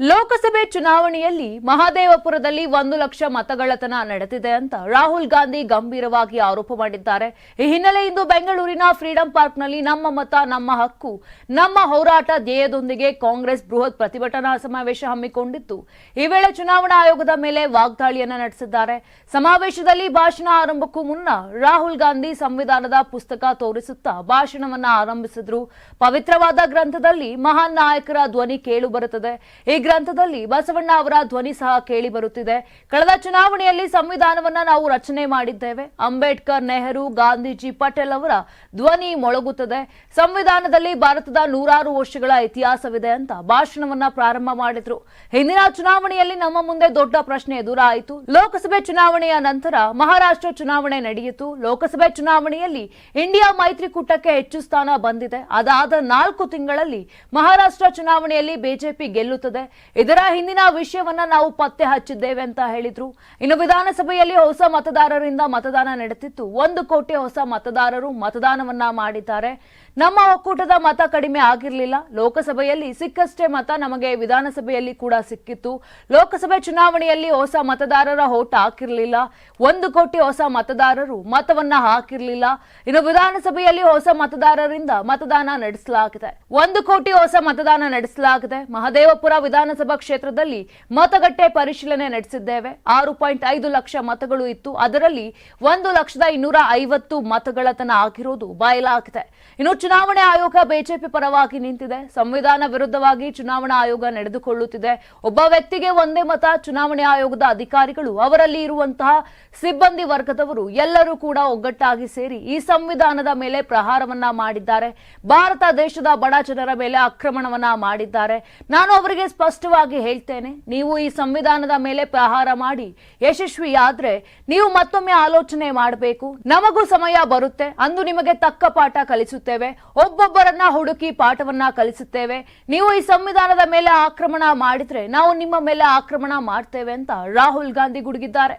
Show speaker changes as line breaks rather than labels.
ಲೋಕಸಭೆ ಚುನಾವಣೆಯಲ್ಲಿ ಮಹದೇವಪುರದಲ್ಲಿ ಒಂದು ಲಕ್ಷ ಮತಗಳತನ ನಡೆದಿದೆ ಅಂತ ರಾಹುಲ್ ಗಾಂಧಿ ಗಂಭೀರವಾಗಿ ಆರೋಪ ಮಾಡಿದ್ದಾರೆ. ಈ ಹಿನ್ನೆಲೆ ಇಂದು ಬೆಂಗಳೂರಿನ ಫ್ರೀಡಂ ಪಾರ್ಕ್ನಲ್ಲಿ ನಮ್ಮ ಮತ, ನಮ್ಮ ಹಕ್ಕು, ನಮ್ಮ ಹೋರಾಟ ಧ್ಯೇಯದೊಂದಿಗೆ ಕಾಂಗ್ರೆಸ್ ಬೃಹತ್ ಪ್ರತಿಭಟನಾ ಸಮಾವೇಶ ಹಮ್ಮಿಕೊಂಡಿತ್ತು. ಈ ವೇಳೆ ಚುನಾವಣಾ ಆಯೋಗದ ಮೇಲೆ ವಾಗ್ದಾಳಿಯನ್ನ ನಡೆಸಿದ್ದಾರೆ. ಸಮಾವೇಶದಲ್ಲಿ ಭಾಷಣ ಆರಂಭಕ್ಕೂ ಮುನ್ನ ರಾಹುಲ್ ಗಾಂಧಿ ಸಂವಿಧಾನದ ಪುಸ್ತಕ ತೋರಿಸುತ್ತಾ ಭಾಷಣವನ್ನ ಆರಂಭಿಸಿದ್ರು. ಪವಿತ್ರವಾದ ಗ್ರಂಥದಲ್ಲಿ ಮಹಾನ್ ನಾಯಕರ ಧ್ವನಿ ಕೇಳು ಬರುತ್ತದೆ ಗ್ರಂಥದಲ್ಲಿ ಬಸವಣ್ಣ ಅವರ ಧ್ವನಿ ಸಹ ಕೇಳಿ ಬರುತ್ತಿದೆ. ಕಳೆದ ಚುನಾವಣೆಯಲ್ಲಿ ಸಂವಿಧಾನವನ್ನ ನಾವು ರಚನೆ ಮಾಡಿದ್ದೇವೆ. ಅಂಬೇಡ್ಕರ್, ನೆಹರು, ಗಾಂಧೀಜಿ, ಪಟೇಲ್ ಅವರ ಧ್ವನಿ ಮೊಳಗುತ್ತದೆ. ಸಂವಿಧಾನದಲ್ಲಿ ಭಾರತದ ನೂರಾರು ವರ್ಷಗಳ ಇತಿಹಾಸವಿದೆ ಅಂತ ಭಾಷಣವನ್ನ ಪ್ರಾರಂಭ ಮಾಡಿದ್ರು. ಹಿಂದಿನ ಚುನಾವಣೆಯಲ್ಲಿ ನಮ್ಮ ಮುಂದೆ ದೊಡ್ಡ ಪ್ರಶ್ನೆ ಎದುರಾಯಿತು. ಲೋಕಸಭೆ ಚುನಾವಣೆಯ ನಂತರ ಮಹಾರಾಷ್ಟ್ರ ಚುನಾವಣೆ ನಡೆಯಿತು. ಲೋಕಸಭೆ ಚುನಾವಣೆಯಲ್ಲಿ ಇಂಡಿಯಾ ಮೈತ್ರಿಕೂಟಕ್ಕೆ ಹೆಚ್ಚು ಸ್ಥಾನ ಬಂದಿದೆ. ಅದಾದ ನಾಲ್ಕು ತಿಂಗಳಲ್ಲಿ ಮಹಾರಾಷ್ಟ್ರ ಚುನಾವಣೆಯಲ್ಲಿ ಬಿಜೆಪಿ ಗೆಲ್ಲುತ್ತದೆ. ಇದರ ಹಿಂದಿನ ವಿಷಯವನ್ನ ನಾವು ಪತ್ತೆ ಹಚ್ಚಿದ್ದೇವೆ ಅಂತ ಹೇಳಿದ್ರು. ಇನ್ನು ವಿಧಾನಸಭೆಯಲ್ಲಿ ಹೊಸ ಮತದಾರರಿಂದ ಮತದಾನ ನಡೆದಿತ್ತು. ಒಂದು ಕೋಟಿ ಹೊಸ ಮತದಾರರು ಮತದಾನವನ್ನ ಮಾಡಿದ್ದಾರೆ. ನಮ್ಮ ಒಕ್ಕೂಟದ ಮತ ಕಡಿಮೆ ಆಗಿರಲಿಲ್ಲ. ಲೋಕಸಭೆಯಲ್ಲಿ ಸಿಕ್ಕಷ್ಟೇ ಮತ ನಮಗೆ ವಿಧಾನಸಭೆಯಲ್ಲಿ ಕೂಡ ಸಿಕ್ಕಿತ್ತು. ಲೋಕಸಭೆ ಚುನಾವಣೆಯಲ್ಲಿ ಹೊಸ ಮತದಾರರ ಓಟ ಹಾಕಿರಲಿಲ್ಲ. ಒಂದು ಕೋಟಿ ಹೊಸ ಮತದಾರರು ಮತವನ್ನ ಹಾಕಿರಲಿಲ್ಲ. ಇನ್ನು ವಿಧಾನಸಭೆಯಲ್ಲಿ ಹೊಸ ಮತದಾರರಿಂದ ಮತದಾನ ನಡೆಸಲಾಗಿದೆ. ಒಂದು ಕೋಟಿ ಹೊಸ ಮತದಾನ ನಡೆಸಲಾಗಿದೆ. ಮಹದೇವಪುರ ವಿಧಾನಸಭಾ ಕ್ಷೇತ್ರದಲ್ಲಿ ಮತಗಟ್ಟೆ ಪರಿಶೀಲನೆ ನಡೆಸಿದ್ದೇವೆ. ಆರು ಪಾಯಿಂಟ್ ಐದು ಲಕ್ಷ ಮತಗಳು ಇತ್ತು. ಅದರಲ್ಲಿ ಒಂದು ಲಕ್ಷದ ಇನ್ನೂರ ಐವತ್ತು ಮತಗಳತನ ಆಗಿರೋದು ಬಯಲಾಗಿದೆ. ಇನ್ನು ಚುನಾವಣೆ ಆಯೋಗ ಬಿಜೆಪಿ ಪರವಾಗಿ ನಿಂತಿದೆ. ಸಂವಿಧಾನ ವಿರುದ್ಧವಾಗಿ ಚುನಾವಣಾ ಆಯೋಗ ನಡೆದುಕೊಳ್ಳುತ್ತಿದೆ. ಒಬ್ಬ ವ್ಯಕ್ತಿಗೆ ಒಂದೇ ಮತ, ಚುನಾವಣೆ ಆಯೋಗದ ಅಧಿಕಾರಿಗಳು ಅವರಲ್ಲಿ ಇರುವಂತಹ ಸಿಬ್ಬಂದಿ ವರ್ಗದವರು ಎಲ್ಲರೂ ಕೂಡ ಒಗ್ಗಟ್ಟಾಗಿ ಸೇರಿ ಈ ಸಂವಿಧಾನದ ಮೇಲೆ ಪ್ರಹಾರವನ್ನ ಮಾಡಿದ್ದಾರೆ. ಭಾರತ ದೇಶದ ಬಡ ಜನರ ಮೇಲೆ ಆಕ್ರಮಣವನ್ನ ಮಾಡಿದ್ದಾರೆ. ನಾನು ಅವರಿಗೆ ಸ್ಪಷ್ಟವಾಗಿ ಹೇಳ್ತೇನೆ, ನೀವು ಈ ಸಂವಿಧಾನದ ಮೇಲೆ ಪ್ರಹಾರ ಮಾಡಿ ಯಶಸ್ವಿಯಾದ್ರೆ ನೀವು ಮತ್ತೊಮ್ಮೆ ಆಲೋಚನೆ ಮಾಡಬೇಕು. ನಮಗೂ ಸಮಯ ಬರುತ್ತೆ, ಅಂದು ನಿಮಗೆ ತಕ್ಕ ಪಾಠ ಕಲಿಸುತ್ತೇವೆ, ಒಬ್ಬೊಬ್ಬರನ್ನ ಹುಡುಕಿ ಪಾಠವನ್ನ ಕಲಿಸುತ್ತೇವೆ. ನೀವು ಈ ಸಂವಿಧಾನದ ಮೇಲೆ ಆಕ್ರಮಣ ಮಾಡಿದ್ರೆ ನಾವು ನಿಮ್ಮ ಮೇಲೆ ಆಕ್ರಮಣ ಮಾಡ್ತೇವೆ ಅಂತ ರಾಹುಲ್ ಗಾಂಧಿ ಗುಡುಗಿದ್ದಾರೆ.